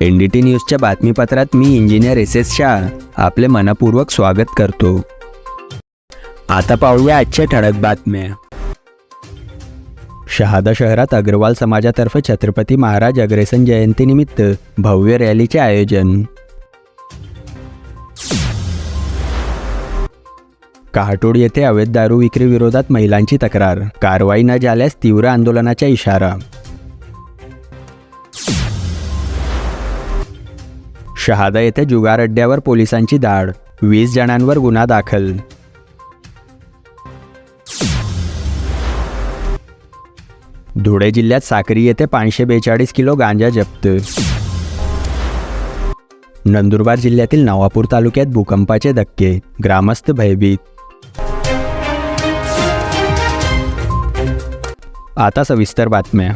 N D T न्यूजच्या बातमीपत्रात मी इंजिनियर एस एस शाह आपले मनपूर्वक स्वागत करतो. आता पाहूया आजच्या ठळक बातम्या. शहादा शहरात अग्रवाल समाजातर्फे छत्रपती महाराज अग्रेसन जयंतीनिमित्त भव्य रॅलीचे आयोजन. कहाटोड येथे अवैध दारू विक्री विरोधात महिलांची तक्रार. कारवाई न झाल्यास तीव्र आंदोलनाचा इशारा. शहादा येथे जुगार अड्ड्यावर पोलिसांची धाड वीस जणांवर गुन्हा दाखल. धुळे जिल्ह्यात साक्री येथे पाचशे बेचाळीस किलो गांजा जप्त. नंदुरबार जिल्ह्यातील नवापूर तालुक्यात भूकंपाचे धक्के. ग्रामस्थ भयभीत. आता सविस्तर बातम्या.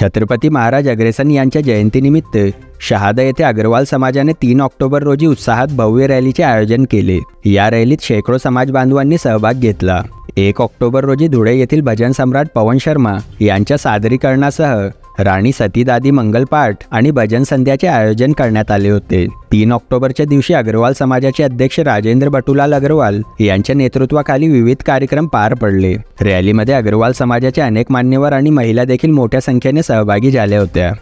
छत्रपती महाराज अग्रेसन यांच्या जयंतीनिमित्त शहादा येथे अग्रवाल समाजाने तीन ऑक्टोबर रोजी उत्साहात भव्य रॅलीचे आयोजन केले. या रॅलीत शेकडो समाज बांधवांनी सहभाग घेतला. एक ऑक्टोबर रोजी धुळे येथील भजन सम्राट पवन शर्मा यांच्या सादरीकरणासह राणी सतीदादी मंगलपाठ आणि भजन संध्याचे आयोजन करण्यात आले होते. तीन ऑक्टोबरच्या दिवशी अग्रवाल समाजाचे अध्यक्ष राजेंद्र बटुलाल अग्रवाल यांच्या नेतृत्वाखाली विविध कार्यक्रम पार पडले. रॅलीमध्ये अग्रवाल समाजाचे अनेक मान्यवर आणि महिला देखील मोठ्या संख्येने सहभागी झाल्या होत्या.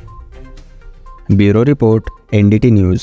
Bureau report N D T news.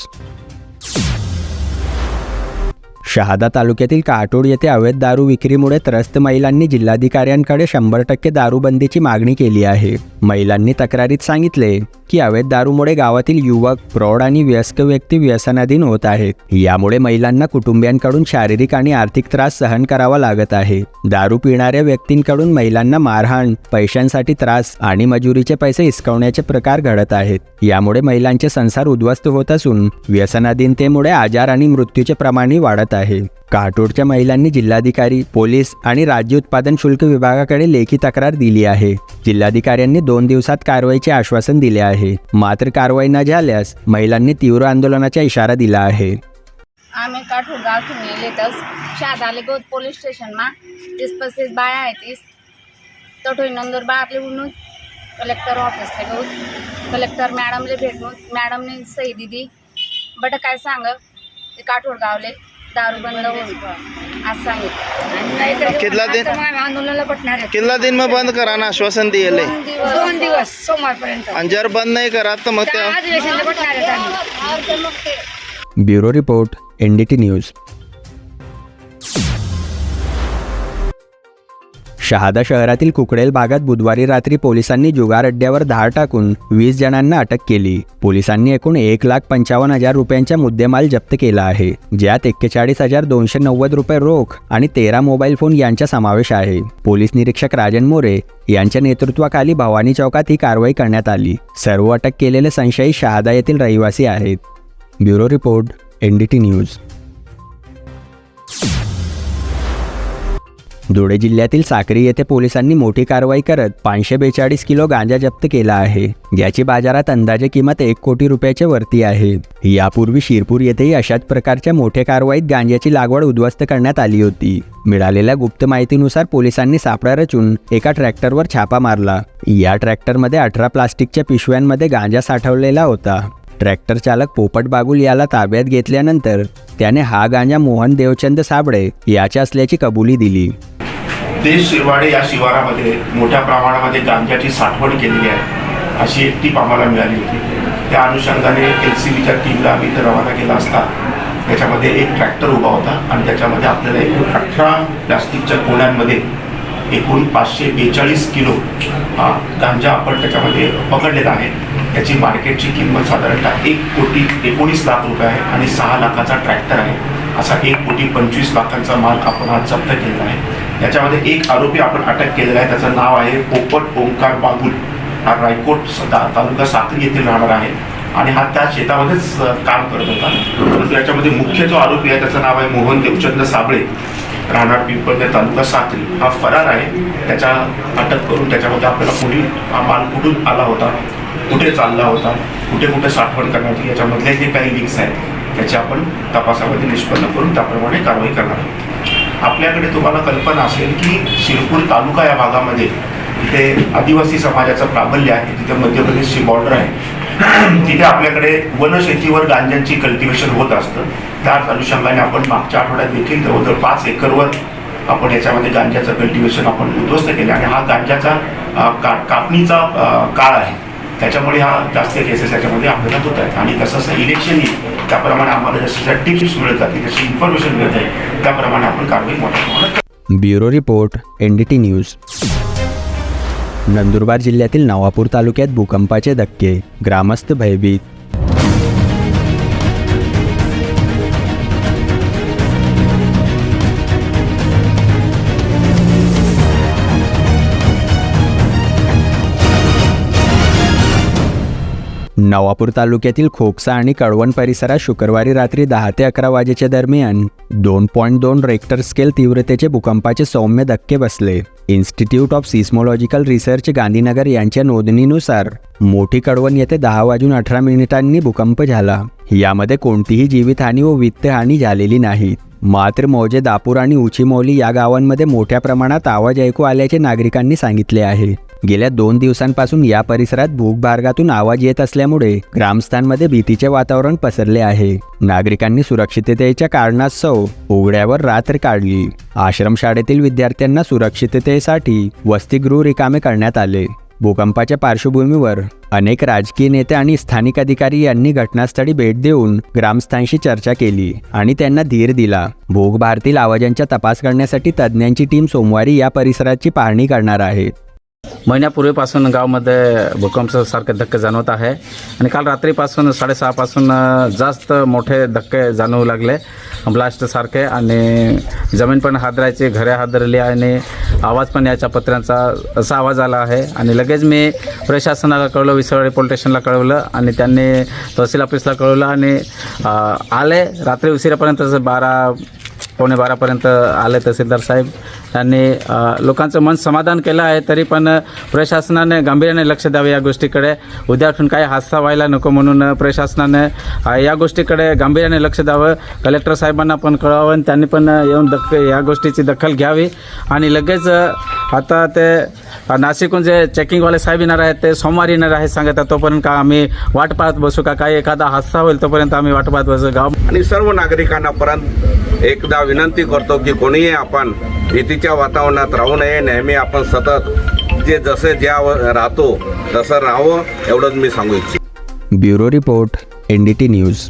Shahada तालुक्यातील काटोड येथे अवैध दारू विक्रीमुळे त्रस्त महिलांनी जिल्हाधिकाऱ्यांकडे शंभर टक्के दारूबंदीची मागणी केली आहे. महिलांनी तक्रारीत सांगितले की अवैध दारूमुळे गावातील युवक प्रौढ आणि वयस्क व्यक्ती व्यसनाधीन होत आहेत. यामुळे महिलांना कुटुंबियांकडून शारीरिक आणि आर्थिक त्रास सहन करावा लागत आहे. दारू पिणाऱ्या व्यक्तींकडून महिलांना मारहाण पैशांसाठी त्रास आणि मजुरीचे पैसे हिसकवण्याचे प्रकार घडत आहेत. यामुळे महिलांचे संसार उद्ध्वस्त होत असून व्यसनाधीनतेमुळे आजार आणि मृत्यूचे प्रमाणही वाढत आहे. काटोडच्या महिलांनी जिल्हाधिकारी पोलीस आणि राज्य उत्पादन शुल्क विभागाकडे लेखी तक्रार दिली आहे. जिल्हाधिकाऱ्यांनी दोन दिवसात कारवाईचे आश्वासन दिले आहे. मात्र कारवाई न झाल्यास महिलांनी तीव्र आंदोलनाचा इशारा दिला आहे. आम्ही काठूर गावथून येले तर शाद आले गौत पोलीस तीस पस्तीस बाया आहे तीस तठोई नंदुरबार आपले उन्नून कलेक्टर ऑफिसला गौत कलेक्टर मॅडमले भेटून मॅडमने सही दिली. बट काय सांग? ते काठोर गावले. दारू बंद होईल. आज सांगितलं कितला दिन आंदोलनाला पटणार आहे. कितला दिन में बंद कराना आश्वासन दिले दोन दिवस. सोमवारपर्यंत. आणि जर बंद नाही करा तर मग त्या अधिवेशनला पटणार आहे bureau report N D T news. Shahada शहरातील कुकडेल भागात बुधवारी रात्री पोलिसांनी जुगार अड्ड्यावर धाड टाकून वीस जणांना अटक केली. पोलिसांनी एकूण एक लाख पंचावन्न हजार रुपयांचा मुद्देमाल जप्त केला आहे ज्यात एक्केचाळीस हजार दोनशे नव्वद रुपये रोख आणि तेरा मोबाईल फोन यांचा समावेश आहे. पोलीस निरीक्षक राजन मोरे यांच्या नेतृत्वाखाली भवानी चौकात ही कारवाई करण्यात आली. सर्व अटक केलेले संशयी शहादा येथील रहिवासी आहेत. Bureau report N D T news. Dhule जिल्ह्यातील साक्री येथे पोलिसांनी मोठी कारवाई करत पाचशे बेचाळीस किलो गांजा जप्त केला आहे. ज्याची बाजारात अंदाजे किंमत एक कोटी रुपयाच्या वरती आहे. यापूर्वी शिरपूर येथेही अशाच प्रकारच्या मोठ्या कारवाईत गांजाची लागवड उद्ध्वस्त करण्यात आली होती. मिळालेल्या गुप्त माहितीनुसार पोलिसांनी सापळा रचून एका ट्रॅक्टरवर छापा मारला. या ट्रॅक्टरमध्ये अठरा प्लास्टिकच्या पिशव्यांमध्ये गांजा साठवलेला होता. ट्रॅक्टर चालक पोपट बागुल याला ताब्यात घेतल्यानंतर त्याने हा गांजा मोहन देवचंद साबळे याच्या असल्याची कबुली दिली. देश शिरवाडे या शिवारामध्ये मोठ्या प्रमाणामध्ये गांजाची साठवण केलेली आहे अशी एक टीप आम्हाला मिळाली होती. त्या अनुषंगाने एल सी बीच्या टीमला आम्ही इथं रवाना केला असता. त्याच्यामध्ये एक ट्रॅक्टर उभा होता आणि त्याच्यामध्ये आपल्याला एकूण अठरा प्लास्टिकच्या कोण्यांमध्ये एकूण पाचशे बेचाळीस किलो हा गांजा आपण त्याच्यामध्ये पकडलेला आहे. त्याची मार्केटची किंमत साधारणतः एक कोटी एकोणीस लाख रुपये आहे आणि सहा लाखाचा ट्रॅक्टर आहे. असा एक कोटी पंचवीस लाखांचा माल आपण आज जप्त केलेला आहे. याच्यामध्ये एक आरोपी आपण अटक केलेला आहे. त्याचं नाव आहे पोपट ओंकार बांगुल हा रायकोट तालुका साक्री येथील राहणार आहे. आणि हा त्या शेतामध्येच काम करत होता. परंतु याच्यामध्ये मुख्य जो आरोपी आहे त्याचं नाव आहे मोहन देवचंद साबळे. राहणार पिंपळणे तालुका साक्री. हा फरार आहे. त्याच्या अटक करून त्याच्यामध्ये आपल्याला पुढील हा माल कुठून आला होता कुठे चालला होता कुठे कुठे साठवण करण्याची याच्यामधले जे काही लिंक्स आहेत. त्याची आपण तपासामध्ये निष्पन्न करून त्याप्रमाणे कारवाई करणार आहोत. आपल्याकडे तुम्हाला कल्पना असेल की शिरपूर तालुका या भागामध्ये तिथे आदिवासी समाजाचं प्राबल्य आहे तिथे मध्य प्रदेशची बॉर्डर आहे. तिथे आपल्याकडे वनशेतीवर गांजांची कल्टिवेशन होत असतं. त्याच अनुषंगाने आपण मागच्या आठवड्यात देखील जवळजवळ पाच एकरवर आपण याच्यामध्ये गांजाचं कल्टिवेशन आपण उद्ध्वस्त केलं आणि हा गांजाचा का कापणीचा काळ आहे. त्याच्यामुळे हा जास्त केसेस याच्यामध्ये आपल्याला होत आहेत. आणि तसं इलेक्शन येईल त्याप्रमाणे आम्हाला जसं टिप्स मिळत जातील जशी इन्फॉर्मेशन मिळत आहे त्याप्रमाणे आपण कारवाई मोठ्या प्रमाणात bureau report N D T news. Nandurbar जिल्ह्यातील नवापूर तालुक्यात भूकंपाचे धक्के ग्रामस्थ भयभीत. नवापूर तालुक्यातील खोकसा आणि कळवण परिसरात शुक्रवारी रात्री दहा ते अकरा वाजेच्या दरम्यान दोन पॉईंट दोन रेक्टर स्केल तीव्रतेचे भूकंपाचे सौम्य धक्के बसले. Institute of seismological research Gandhinagar यांच्या नोंदणीनुसार मोठी कळवण येथे दहा वाजून अठरा मिनिटांनी भूकंप झाला. यामध्ये कोणतीही जीवितहानी व वित्तहानी झालेली नाही. मात्र मौजे दापूर आणि उचीमौली या गावांमध्ये मोठ्या प्रमाणात आवाज ऐकू आल्याचे नागरिकांनी सांगितले आहे. गेल्या दोन दिवसांपासून या परिसरात भूगभार्गातून आवाज येत असल्यामुळे ग्रामस्थांमध्ये भीतीचे वातावरण पसरले आहे. नागरिकांनी सुरक्षिततेच्या कारणास्तव उघड्यावर रात्र काढली. आश्रमशाळेतील विद्यार्थ्यांना सुरक्षिततेसाठी वसतिगृह रिकामे करण्यात आले. भूकंपाच्या पार्श्वभूमीवर अनेक राजकीय नेते आणि स्थानिक अधिकारी यांनी घटनास्थळी भेट देऊन ग्रामस्थांशी चर्चा केली आणि त्यांना धीर दिला. भूगभारतील आवाजांचा तपास करण्यासाठी तज्ज्ञांची टीम सोमवारी या परिसराची पाहणी करणार आहे. महिन्यापूर्वीपासून गावामध्ये भूकंपासारखे धक्के जाणवत आहे. आणि काल रात्रीपासून साडेसहापासून जास्त मोठे धक्के जाणवू लागले. ब्लास्टसारखे आणि जमीन पण हादरायची घरे हादरली आणि आवाज पण याच्या पत्र्यांचा. असा आवाज आला आहे. आणि लगेच मी प्रशासनाला कळवलं विसरवाडी पोलीस स्टेशनला कळवलं आणि त्यांनी तहसील ऑफिसला कळवलं. आणि आले. रात्री उशिरापर्यंत बारा पावणे बारापर्यंत आले तहसीलदार साहेब. त्यांनी लोकांचं मन समाधान केलं आहे तरी पण प्रशासनाने गांभीर्याने लक्ष द्यावे या गोष्टीकडे. उद्या उठून काही हादसा व्हायला नको म्हणून प्रशासनाने या गोष्टीकडे गांभीर्याने लक्ष द्यावं. कलेक्टर साहेबांना पण कळवावं आणि त्यांनी पण येऊन दख या गोष्टीची दखल घ्यावी. आणि लगेच आता ते नाशिकहून जे चेकिंगवाले साहेब येणार आहेत ते सोमवारी येणार आहेत सांगत आहेत तोपर्यंत का आम्ही वाट पाहत बसू का? काही एखादा हादसा होईल तोपर्यंत आम्ही वाट पाहत बसू. गाव आणि सर्व नागरिकांना परत एकदा विनंती करतो की कोणीही आपण भीतीच्या वातावरणात राहू नये. नेहमी आपण सतत जे जसे ज्या राहतो तसं राहावं एवढंच मी सांगू इच्छितो. Bureau report N D T news.